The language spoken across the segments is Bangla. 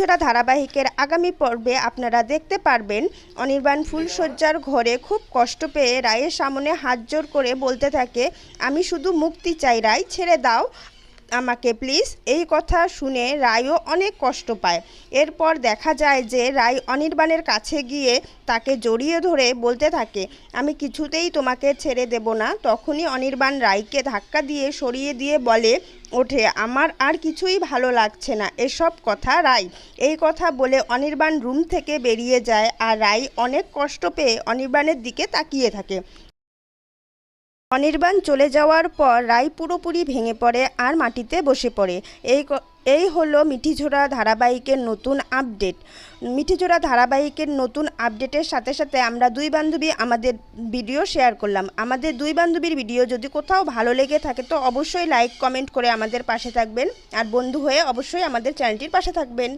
জোড়া ধারাবাহিকের আগামী পর্বে আপনারা দেখতে পারবেন। অনির্বাণ ফুলশয্যার ঘরে খুব কষ্ট পেয়ে রায়ের সামনে হাত জোর করে বলতে থাকে, আমি শুধু মুক্তি চাই রায়, ছেড়ে দাও আমাকে প্লিজ। এই কথা শুনে রায়ও অনেক কষ্ট পায়। এরপর দেখা যায় যে রায় অনির্বাণের কাছে গিয়ে তাকে জড়িয়ে ধরে বলতে থাকে, আমি কিছুতেই তোমাকে ছেড়ে দেব না। তখনই অনির্বাণ রায়কে ধাক্কা দিয়ে সরিয়ে দিয়ে বলে ওঠে। আমার আর কিছুই ভালো লাগছে না। এসব কথা রাই। এই কথা বলে অনির্বাণ রুম থেকে বেরিয়ে যায় আর রাই অনেক কষ্ট পেয়ে অনির্বাণের দিকে তাকিয়ে থাকে। অনির্বাণ চলে যাওয়ার পর রায় পুরোপুরি ভেঙে পড়ে আর মাটিতে বসে পড়ে। এই এই হলো মিঠিঝোড়া ধারাবাহিকের নতুন আপডেট। মিঠিঝোড়া ধারাবাহিকের নতুন আপডেটের সাথে সাথে আমরা দুই বান্ধবী আমাদের ভিডিও শেয়ার করলাম। আমাদের দুই বান্ধবীর ভিডিও যদি কোথাও ভালো লেগে থাকে তো অবশ্যই লাইক, কমেন্ট করে আমাদের পাশে থাকবেন। আর বন্ধু হয়ে অবশ্যই আমাদের চ্যানেলটির পাশে থাকবেন।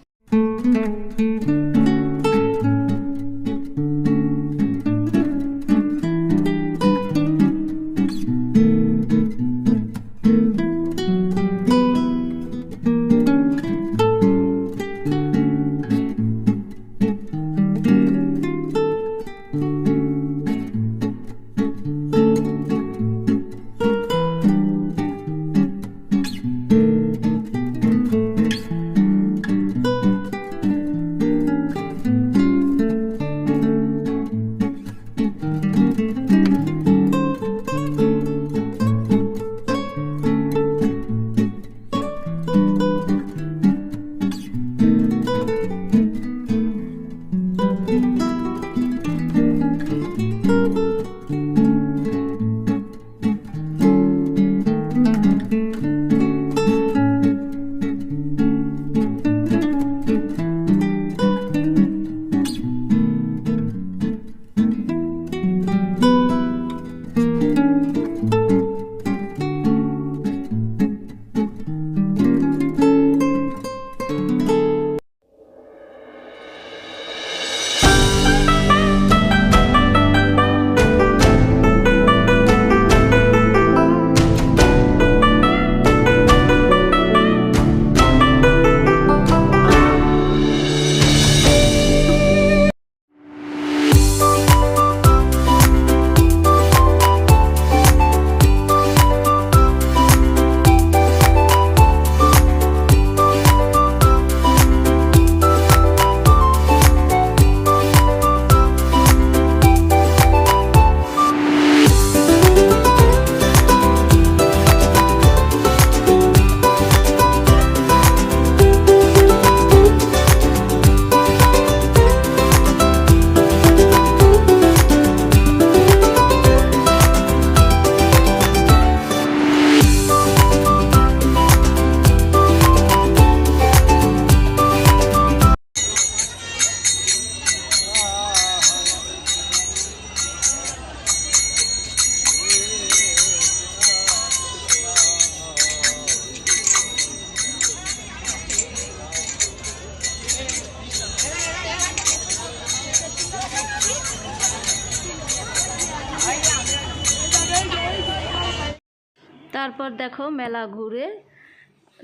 তারপর দেখো মেলা ঘুরে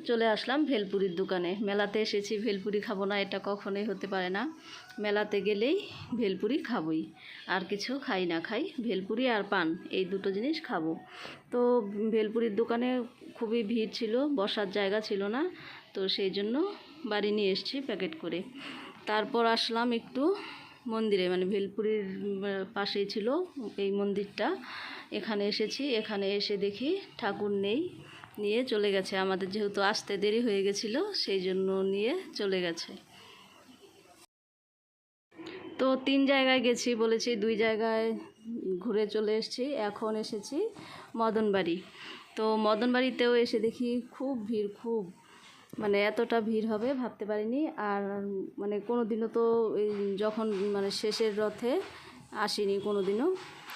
চলে আসলাম ভেলপুরির দোকানে। মেলাতে এসেছি, ভেলপুরি খাব না, এটা কখনোই হতে পারে না। মেলাতে গেলেই ভেলপুরি খাবই। আর কিছু খাই না খাই, ভেলপুরি আর পান, এই দুটো জিনিস খাব। তো ভেলপুরির দোকানে খুবই ভিড় ছিল, বসার জায়গা ছিল না, তো সেই জন্য বাড়ি নিয়ে এসেছি প্যাকেট করে। তারপর আসলাম একটু মন্দিরে মানে ভেলপুরির পাশেই ছিল এই মন্দিরটা। এখানে এসেছি, এখানে এসে দেখি ঠাকুর নেই, নিয়ে চলে গেছে। আমাদের যেহেতু আসতে দেরি হয়ে গেছিল, সেই জন্য নিয়ে চলে গেছে। তো তিন জায়গায় গেছি বলেছি, দুই জায়গায় ঘুরে চলে এসেছি। এখন এসেছি মদনবাড়ি। তো মদনবাড়িতেও এসে দেখি খুব ভিড়, খুব মানে এতটা ভিড় হবে, ভাবতে পারিনি। আর মানে কোনো দিনও তো যখন মানে শেষের রথে আসিনি কোনো দিনও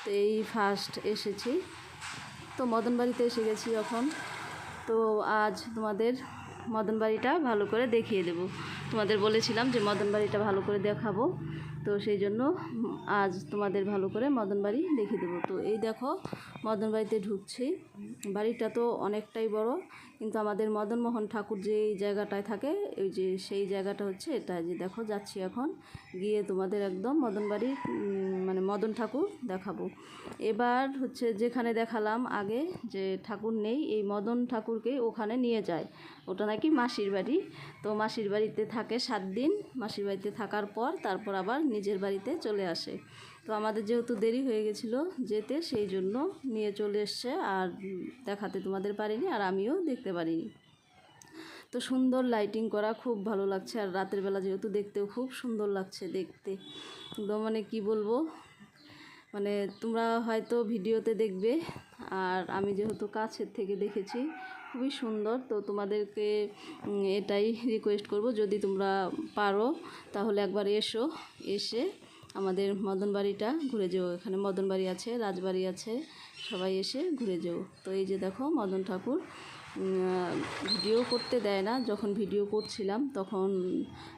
তো এই ফার্স্ট এসেছি। তো মদনবাড়িতে এসে গেছি যখন। তো আজ তোমাদের মদনবাড়িটা ভালো করে দেখিয়ে দেব। তোমাদের বলেছিলাম যে মদনবাড়িটা ভালো করে দেখাবো। তো সেই জন্য আজ তোমাদের ভালো করে মদন বাড়ি দেখিয়ে দেবো। তো এই দেখো, মদন বাড়িতে ঢুকছি। বাড়িটা তো অনেকটাই বড়, কিন্তু আমাদের মদনমোহন ঠাকুর যে জায়গাটায় থাকে ওই যে সেই জায়গাটা হচ্ছে এটা। যে দেখো, যাচ্ছি এখন গিয়ে তোমাদের একদম মদন বাড়ির মানে মদন ঠাকুর দেখাবো। এবার হচ্ছে যেখানে দেখালাম আগে যে ঠাকুর নেই, এই মদন ঠাকুরকে ওখানে নিয়ে যায়। ওটা নাকি মাসির বাড়ি। তো মাসির বাড়িতে থাকে সাত দিন। মাসির বাড়িতে থাকার পর তারপর আবার নিজের বাড়িতে চলে আসে। তো আমাদের যেহেতু দেরি হয়ে গেছিল যেতে, সেই জন্য নিয়ে চলে এসছে আর দেখাতে তোমাদের পারিনি আর আমিও দেখতে পারিনি। তো সুন্দর লাইটিং করা খুব ভালো লাগছে আর রাতের বেলা যেহেতু দেখতেও খুব সুন্দর লাগছে দেখতে। তো মানে কী বলব মানে তোমরা হয়তো ভিডিওতে দেখবে, আর আমি যেহেতু কাছের থেকে দেখেছি, খুবই সুন্দর, তো তোমাদেরকে এটাই রিকোয়েস্ট করব, যদি তোমরা পারো, তাহলে একবার এসো, এসে আমাদের মদনবাড়িটা ঘুরে যেও, এখানে মদনবাড়ি আছে, রাজবাড়ি আছে, সবাই এসে ঘুরে যেও। তো এই যে দেখো মদন ঠাকুর ভিডিও করতে দেয় না। যখন ভিডিও করছিলাম, তখন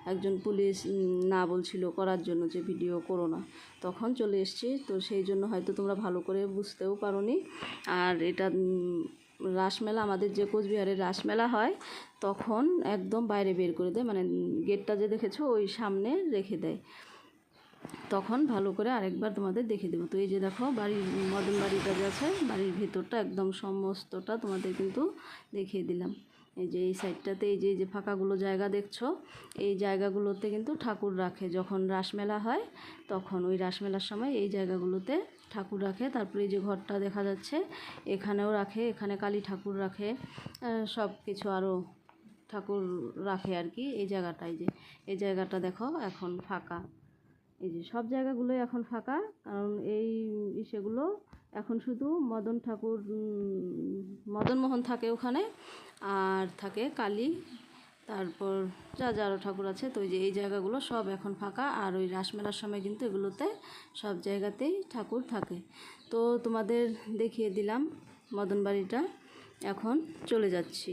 একজন পুলিশ না বলছিল করার জন্য যে ভিডিও করো না। তখন চলে এসেছি, তো সেই জন্য হয়তো তোমরা ভালো করে বুঝতেও পারোনি। আর এটা রাসমেলা, আমাদের যে কোচবিহারের রাসমেলা হয়, তখন একদম বাইরে বের করে দেয়। মানে গেটটা যে দেখেছ, ওই সামনে রেখে দেয়। তখন ভালো করে আরেকবার তোমাদের দেখে দেবো। তো এই যে দেখো, বাড়ির মদন বাড়িটা যে আছে, বাড়ির ভেতরটা একদম সমস্তটা তোমাদের কিন্তু দেখিয়ে দিলাম। এই যে এই সাইডটাতে এই যে যে ফাঁকাগুলো জায়গা দেখছ, এই জায়গাগুলোতে কিন্তু ঠাকুর রাখে। যখন রাসমেলা হয়, তখন ওই রাসমেলার সময় এই জায়গাগুলোতে ঠাকুর রাখে। তারপরে এই যে ঘরটা দেখা যাচ্ছে, এখানেও রাখে, এখানে কালী ঠাকুর রাখে সব কিছু আরও ঠাকুর রাখে আর কি। এই জায়গাটায় যে, এই জায়গাটা দেখো এখন ফাঁকা। এই যে সব জায়গাগুলোই এখন ফাঁকা, কারণ এই সেগুলো এখন শুধু মদন ঠাকুর মদন মোহন থাকে ওখানে আর থাকে কালী, তারপর যা যা আরও ঠাকুর আছে। তো যে এই জায়গাগুলো সব এখন ফাঁকা আর ওই রাসমেলার সময় কিন্তু এগুলোতে সব জায়গাতেই ঠাকুর থাকে। তো তোমাদের দেখিয়ে দিলাম মদন বাড়িটা। এখন চলে যাচ্ছি।